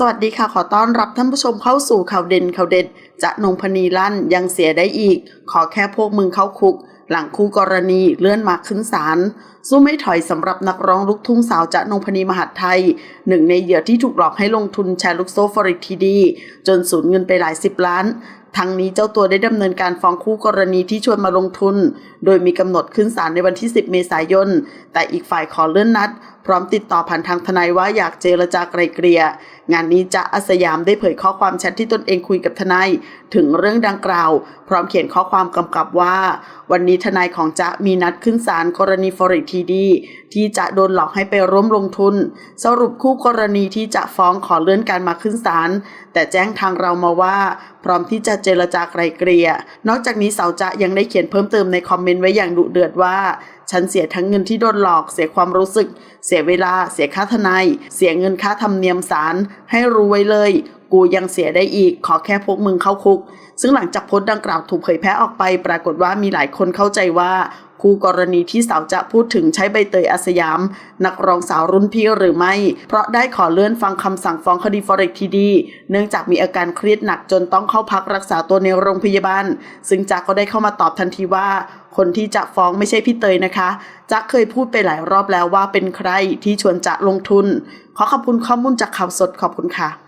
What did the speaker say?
สวัสดีค่ะ ขอต้อนรับท่านผู้ชมเข้าสู่ข่าวเด่นข่าวเด็ด จะนงพนีลั่นยังเสียได้อีก ขอแค่พวกมึงเข้าคุก หลังคู่กรณีเลื่อนมาขึ้นศาลสู้ไม่ถอยสำหรับนักร้องลูกทุ่งสาวจะนงพนีมหาดไทย หนึ่งในเหยื่อที่ถูกหลอกให้ลงทุนแชร์ลูกโซ่ฟอริกทีดี จนสูญเงินไปหลายสิบล้านทั้งนี้เจ้าตัวได้ดำเนินการฟ้องคู่กรณีที่ชวนมาลงทุน โดยมีกำหนดขึ้นศาลในวันที่ 10 เมษายน แต่อีกฝ่ายขอเลื่อนนัดพร้อมติดต่อผ่านทางทนายว่าอยากเจรจาไกลเกลี่ยงานนี้จะอาสยามได้เผยข้อความแชทที่ตนเองคุยกับทนายถึงเรื่องดังกล่าว พร้อมเขียนข้อความกำกับว่า วันนี้ทนายของจะมีนัดขึ้นศาลกรณีฟอริกทีดี ที่จะโดนหลอกให้ไปร่วมลงทุน สรุปคู่กรณีที่จะฟ้องขอเลื่อนการมาขึ้นศาลแต่แจ้งทางเรามาว่า พร้อมที่จะเจรจาไกลเกลี่ยนอกจากนี้สาวจะยังได้เขียนเพิ่มเติมในคอมเมนต์ไว้อย่างดุเดือดว่า ฉันเสียทั้งเงินที่โดนหลอก เสียความรู้สึก เสียเวลา เสียค่าทนาย เสียเงินค่าธรรมเนียมศาล ให้รู้ไว้เลย กูยังเสียได้อีก ขอแค่พวกมึงเข้าคุก ซึ่งหลังจากโพสต์ดังกล่าวถูกเผยแพร่ออกไป ปรากฏว่ามีหลายคนเข้าใจว่า คู่กรณีที่สาวจะพูดถึงใช้ใบเตยอาสยาม นักร้องสาวรุ่นพี่หรือไม่ เพราะได้ขอเลื่อนฟังคำสั่งฟ้องคดีฟอเร็กทีดี เนื่องจากมีอาการเครียดหนักจนต้องเข้าพักรักษาตัวในโรงพยาบาล ซึ่งจักก็ได้เข้ามาตอบทันทีว่า คนที่จะฟ้องไม่ใช่พี่เตยนะคะจักเคยพูดไปหลายรอบแล้วว่าเป็นใครที่ชวนจะลงทุน ขอขอบคุณข้อมูลจากข่าวสดขอบคุณค่ะ